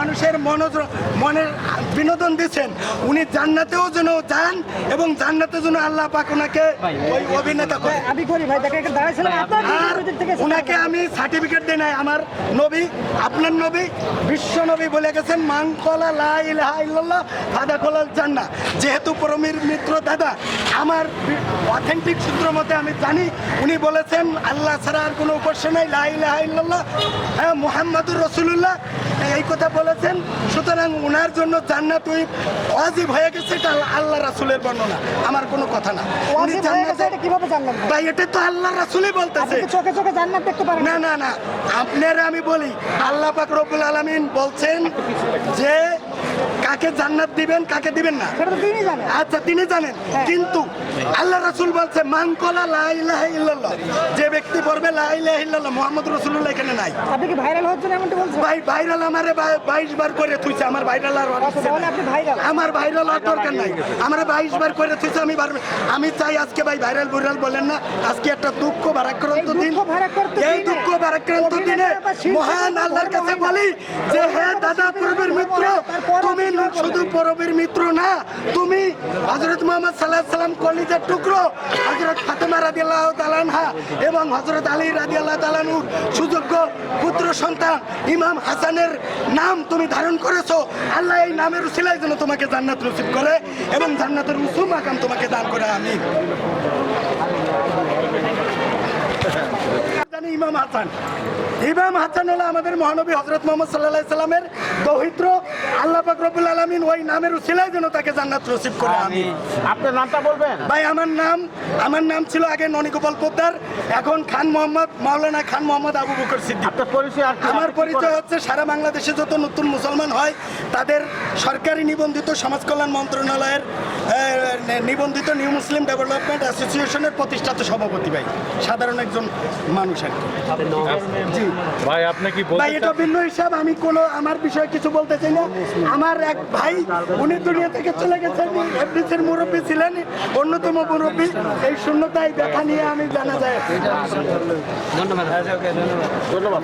মানুষের মনোজ মনের বিনোদন দিচ্ছেন। উনি জান্নাতেও যেন যান এবং জান্নাতে যেন আল্লাহ পাক ওনাকে ওই অভিনেতা করে। আমি করি ভাই দেখে দাঁড়াইছিলাম আর ওনাকে আমি সার্টিফিকেট দিই নাই আমার নবী আপনার নবী বিশ্ব নবী বলে গেছেন মান কলা লা ইলাহা ইল্লাল্লাহ ফাদা কলাল জান্নাহ। যেহেতু পরমীর মিত্র দাদা আমার অথেন্টিক সূত্র মতে আমি জানি উনি বলেছেন আল্লাহ ছাড়া আর কোনো উপাস্য নাই লা ইলাহা ইল্লাল্লাহ হ্যাঁ মুহাম্মাদুর রাসূলুল্লাহ। এই কথা বলেছেন সুতরাং ওনার জন্য জান্নাত ওই ওয়াজিব হয়ে গেছে এটা আল্লাহ রাসুলের বর্ণনা। আমার কোনো কথা না। উনি জান্নাতে কীভাবে জানলেন ভাই? এটা তো আল্লাহ রাসুলই বলতেছে। চোখে চোখে জান্নাত দেখতে পারেন? না না না। আপনারা আমি বলি আল্লাহ পাক রব্বুল আলামিন বলছেন যে কাকে জান্নাত দিবেন কাকে দিবেন না? আচ্ছা তিনি জানেন। হ্যাঁ। কিন্তু আল্লাহ রাসূল বলছে মান কলা লা ইল্লাল্লাহ। যে ব্যক্তি পড়বে লা ইলাহা ইল্লাল্লাহ মুহাম্মদ রাসূলুল্লাহ এখানে নাই। আপনি কি ভাইরাল জন্য এমনটা বলছেন? ভাই ভাইরাল আমারে 22 বার করে থুইছে আমার ভাইরাল আর আচ্ছা, তাহলে আপনি ভাইরাল। আমার ভাইরাল আর দরকার নাই। আমরা বাইশ বার করে থুইছে আমি আমি চাই আজকে ভাই ভাইরাল ভাইরাল বলেন না আজকে একটা দুঃখ ভারাক্রান্ত দিন। এই দুঃখ ভারাক্রান্ত দিনে মহান আল্লাহর কাছে বলি যে হে দাদা পূর্বের মিত্র তুমি শুধু পরবের মিত্র না তুমি হযরত মুহাম্মদ আলাইহি সাল্লাম কলিজার টুকরো হযরত ফাতেমা রাদিয়াল্লাহু তাআলা আনহা এবং হযরত আলী রাদিয়াল্লাহু তাআলা নূর সুযোগ্য পুত্র সন্তান ইমাম হাসানের নাম তুমি ধারণ করেছ। আল্লাহ এই নামের উসিলায় যেন তোমাকে জান্নাত নসিব করে এবং জান্নাতের উসু মাকাম তোমাকে দান করে আমি ইমাম হাসান। ইমাম হাসান হলো আমাদের মহানবী হজরত মোহাম্মদ সাল্লাহ সাল্লামের দৌহিত্র। আল্লাহ পাক রব্বুল আলমিন ওই নামের উসিলায় যেন তাকে জান্নাত নসিব করে আমি আপনার নামটা বলবেন? ভাই আমার নাম আমার নাম ছিল আগে ননীগোপাল পোদ্দার এখন খান মোহাম্মদ মাওলানা খান মোহাম্মদ আবু বকর সিদ্দিক। পরিচয় আমার পরিচয় হচ্ছে সারা বাংলাদেশে যত নতুন মুসলমান হয় তাদের সরকারি নিবন্ধিত সমাজ কল্যাণ মন্ত্রণালয়ের নিবন্ধিত নিউ মুসলিম ডেভেলপমেন্ট অ্যাসোসিয়েশনের প্রতিষ্ঠাতা সভাপতি ভাই। সাধারণ একজন মানুষ আর কি। ভাই আপনি কি ভাই এটা ভিন্ন হিসাব। আমি কোনো আমার বিষয়ে কিছু বলতে চাই না। আমার এক ভাই উনি দুনিয়া থেকে চলে গেছেন। এফডিসির মুরব্বী ছিলেন অন্যতম মুরব্বী। এই শূন্যতায় দেখা নিয়ে আমি জানা যায়। ধন্যবাদ।